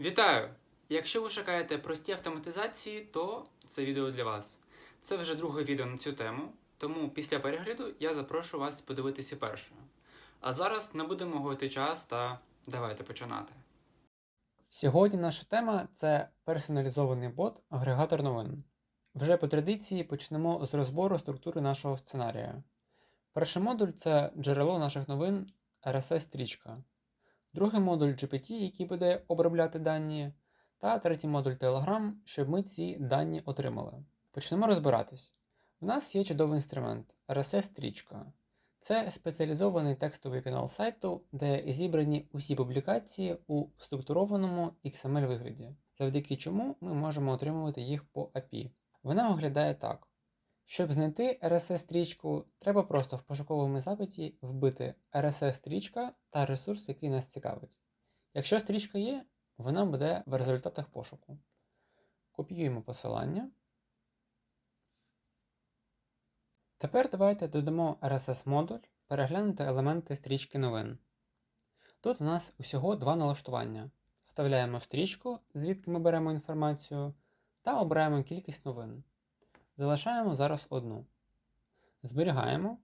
Вітаю! Якщо ви шукаєте прості автоматизації, то це відео для вас. Це вже друге відео на цю тему, тому після перегляду я запрошую вас подивитися перше. А зараз не будемо гойти час та давайте починати. Сьогодні наша тема це персоналізований бот агрегатор новин. Вже по традиції почнемо з розбору структури нашого сценарія. Перший модуль це джерело наших новин RSS-стрічка. Другий модуль GPT, який буде обробляти дані, та третій модуль Telegram, щоб ми ці дані отримали. Почнемо розбиратись. У нас є чудовий інструмент RSS-стрічка. Це спеціалізований текстовий канал сайту, де зібрані усі публікації у структурованому XML вигляді, завдяки чому ми можемо отримувати їх по API. Вона виглядає так. Щоб знайти RSS-стрічку, треба просто в пошуковому запиті вбити RSS-стрічка та ресурс, який нас цікавить. Якщо стрічка є, вона буде в результатах пошуку. Копіюємо посилання. Тепер давайте додамо RSS-модуль, переглянути елементи стрічки новин. Тут у нас усього два налаштування. Вставляємо стрічку, звідки ми беремо інформацію, та обираємо кількість новин. Залишаємо зараз одну. Зберігаємо.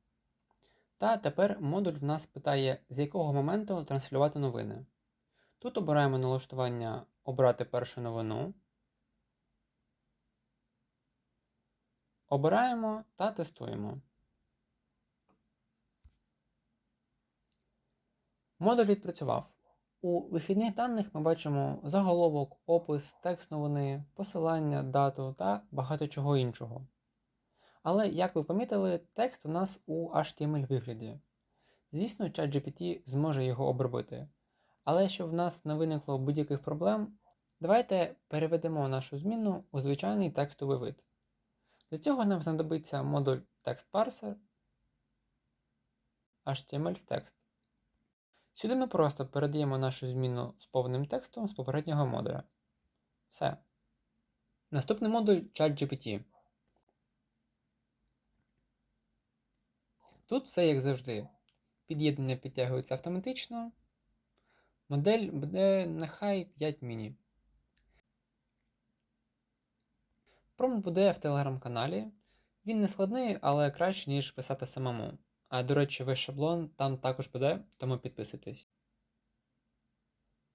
Та тепер модуль в нас питає, з якого моменту транслювати новини. Тут обираємо налаштування Обрати першу новину. Обираємо та тестуємо. Модуль відпрацював. У вихідних даних ми бачимо заголовок, опис, текст новини, посилання, дату та багато чого іншого. Але, як ви помітили, текст у нас у HTML вигляді. Звісно, ChatGPT зможе його обробити. Але щоб в нас не виникло будь-яких проблем, давайте переведемо нашу зміну у звичайний текстовий вид. Для цього нам знадобиться модуль TextParser HTML в текст. Сюди ми просто передаємо нашу зміну з повним текстом з попереднього модуля. Все. Наступний модуль ChatGPT. Тут все як завжди. Під'єднання підтягується автоматично. Модель буде нехай 5 міні. Промпт буде в телеграм-каналі. Він не складний, але краще, ніж писати самому. А до речі, весь шаблон там також буде, тому підписуйтесь.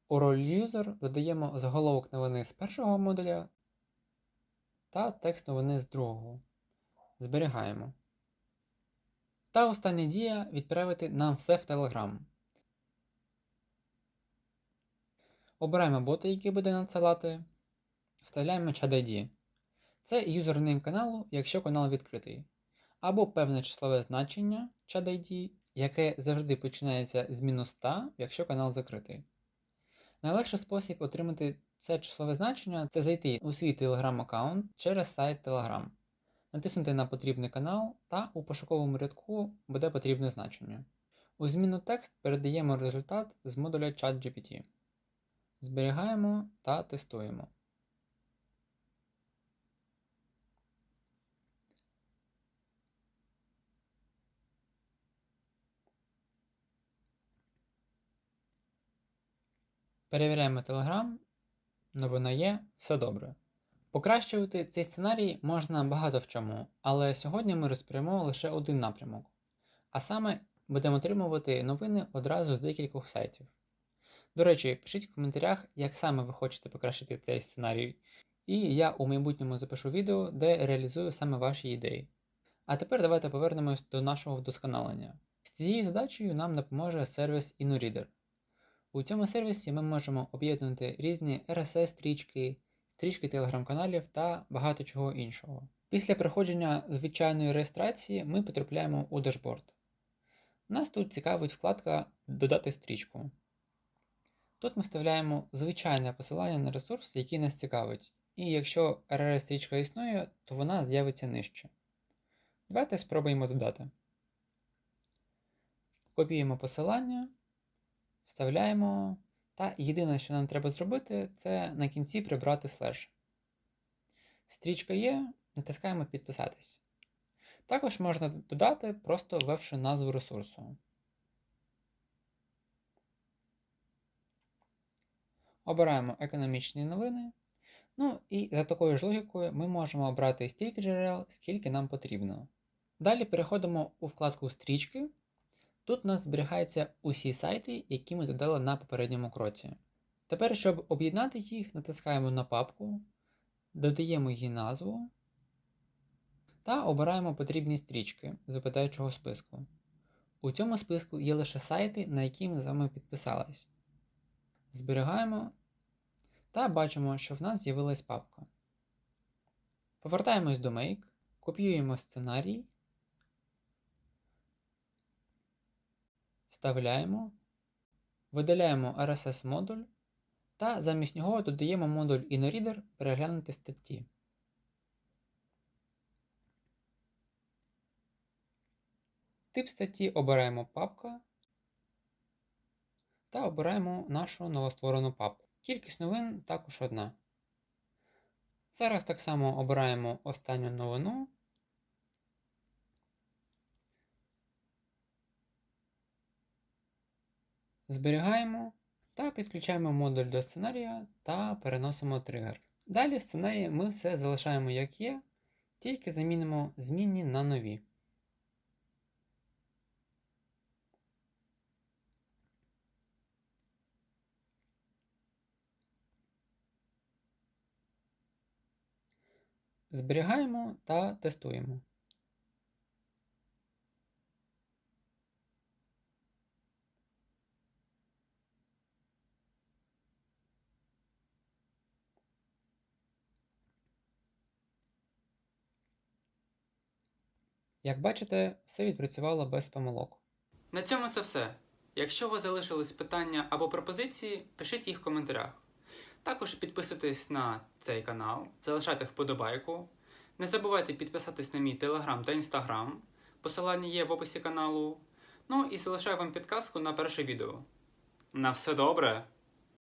У роль User додаємо заголовок новини з першого модуля та текст новини з другого. Зберігаємо. Та остання дія відправити нам все в Telegram. Обираємо бота, який буде надсилати. Вставляємо Chat ID. Це юзернейм каналу, якщо канал відкритий. Або певне числове значення Chat ID, яке завжди починається з мінус 100, якщо канал закритий. Найлегший спосіб отримати це числове значення це зайти у свій Telegram аккаунт через сайт Telegram, натиснути на потрібний канал та у пошуковому рядку буде потрібне значення. У зміну текст передаємо результат з модуля ChatGPT. Зберігаємо та тестуємо. Перевіряємо Telegram. Новина є, все добре. Покращувати цей сценарій можна багато в чому, але сьогодні ми розберемо лише один напрямок. А саме будемо отримувати новини одразу з декількох сайтів. До речі, пишіть в коментарях, як саме ви хочете покращити цей сценарій, і я у майбутньому запишу відео, де реалізую саме ваші ідеї. А тепер давайте повернемось до нашого вдосконалення. З цією задачею нам допоможе сервіс InnoReader. У цьому сервісі ми можемо об'єднувати різні RSS-стрічки, стрічки телеграм-каналів та багато чого іншого. Після проходження звичайної реєстрації ми потрапляємо у дашборд. Нас тут цікавить вкладка Додати стрічку. Тут ми вставляємо звичайне посилання на ресурс, який нас цікавить, і якщо RSS-стрічка існує, то вона з'явиться нижче. Давайте спробуємо додати. Копіюємо посилання, вставляємо, та єдине, що нам треба зробити, це на кінці прибрати слеш. Стрічка є, натискаємо Підписатись. Також можна додати, просто ввевши назву ресурсу. Обираємо економічні новини. Ну і за такою ж логікою ми можемо обрати стільки джерел, скільки нам потрібно. Далі переходимо у вкладку Стрічки. Тут у нас зберігаються усі сайти, які ми додали на попередньому кроці. Тепер, щоб об'єднати їх, натискаємо на папку, додаємо її назву та обираємо потрібні стрічки з випадаючого списку. У цьому списку є лише сайти, на які ми з вами підписались. Зберігаємо та бачимо, що в нас з'явилась папка. Повертаємось до Make, копіюємо сценарій, вставляємо, видаляємо RSS модуль та замість нього додаємо модуль InnoReader переглянути статті. Тип статті обираємо папка та обираємо нашу новостворену папку. Кількість новин також одна. Зараз так само обираємо останню новину. Зберігаємо та підключаємо модуль до сценарія та переносимо тригер. Далі в сценарії ми все залишаємо як є, тільки замінимо змінні на нові. Зберігаємо та тестуємо. Як бачите, все відпрацювало без помилок. На цьому це все. Якщо у вас залишились питання або пропозиції, пишіть їх в коментарях. Також підписуйтесь на цей канал, залишайте вподобайку. Не забувайте підписатись на мій телеграм та інстаграм. Посилання є в описі каналу. Ну і залишаю вам підказку на перше відео. На все добре!